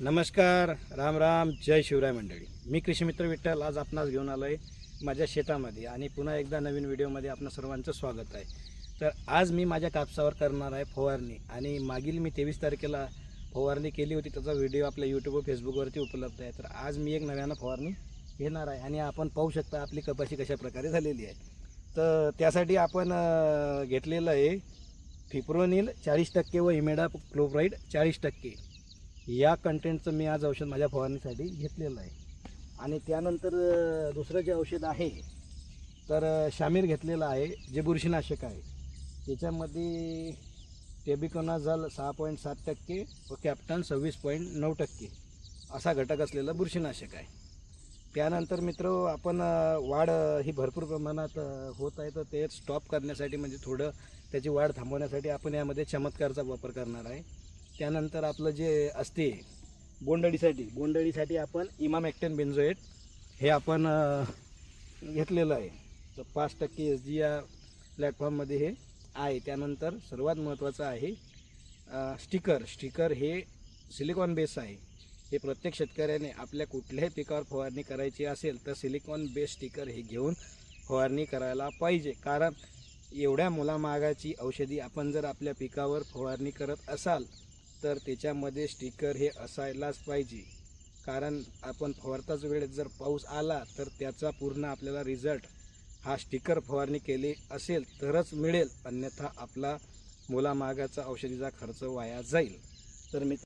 नमस्कार राम राम जय शिवराय मंडळी. मी कृषीमित्र विठ्ठल आज आपणास घेऊन आलो आहे माझ्या शेतामध्ये आणि पुन्हा एकदा नवीन व्हिडिओमध्ये आपणा सर्वांचं स्वागत आहे. तर आज मी माझ्या कापसावर करणार आहे फवारणी आणि मागील मी तेवीस तारखेला फवारणी केली होती त्याचा व्हिडिओ आपल्या यूट्यूब व फेसबुकवरती उपलब्ध आहे. तर आज मी एक नव्यानं फवारणी घेणार आहे आणि आपण पाहू शकता आपली कपाशी कशा प्रकारे झालेली आहे. तर त्यासाठी आपण घेतलेलं आहे फिप्रोनिल चाळीस टक्के व इमेडा क्लोराईड चाळीस टक्के. या कंटेंटचं मी आज औषध माझ्या फवारणीसाठी घेतलेलं आहे. आणि त्यानंतर दुसरं जे औषध आहे तर शामीर घेतलेलं आहे जे बुरशीनाशक आहे. त्याच्यामध्ये टेबिकोनाझाल सहा पॉईंट सात टक्के व कॅप्टन सव्वीस पॉईंट नऊ टक्के असा घटक असलेलं बुरशीनाशक आहे. त्यानंतर मित्र आपण वाढ ही भरपूर प्रमाणात होत आहे तर ते स्टॉप करण्यासाठी म्हणजे थोडं त्याची वाढ थांबवण्यासाठी आपण यामध्ये चमत्कारचा वापर करणार आहे. त्यानंतर आपलं जे असते बोंडळीसाठी बोंडळीसाठी आपण इमामॅक्टेन बेन्झोएट हे आपण घेतलेलं आहे. तर पाच टक्के एस जी या प्लॅटफॉर्ममध्ये हे आहे. त्यानंतर सर्वात महत्त्वाचं आहे स्टिकर. स्टिकर हे सिलिकॉन बेस आहे. हे प्रत्येक शेतकऱ्याने आपल्या कुठल्याही पिकावर फवारणी करायची असेल तर सिलिकॉन बेस स्टिकर हे घेऊन फवारणी करायला पाहिजे. कारण एवढ्या मुलामागाची औषधी आपण जर आपल्या पिकावर फवारणी करत असाल तर त्याच्यामध्ये स्टिकर हे असायलाच पाहिजे. कारण आपण फवारताच वेळेत जर पाऊस आला तर त्याचा पूर्ण आपल्याला रिझल्ट हा स्टिकर फवारणी केली असेल तरच मिळेल. अन्यथा आपला मुलामागाचा औषधीचा खर्च वाया जाईल. तर मित्र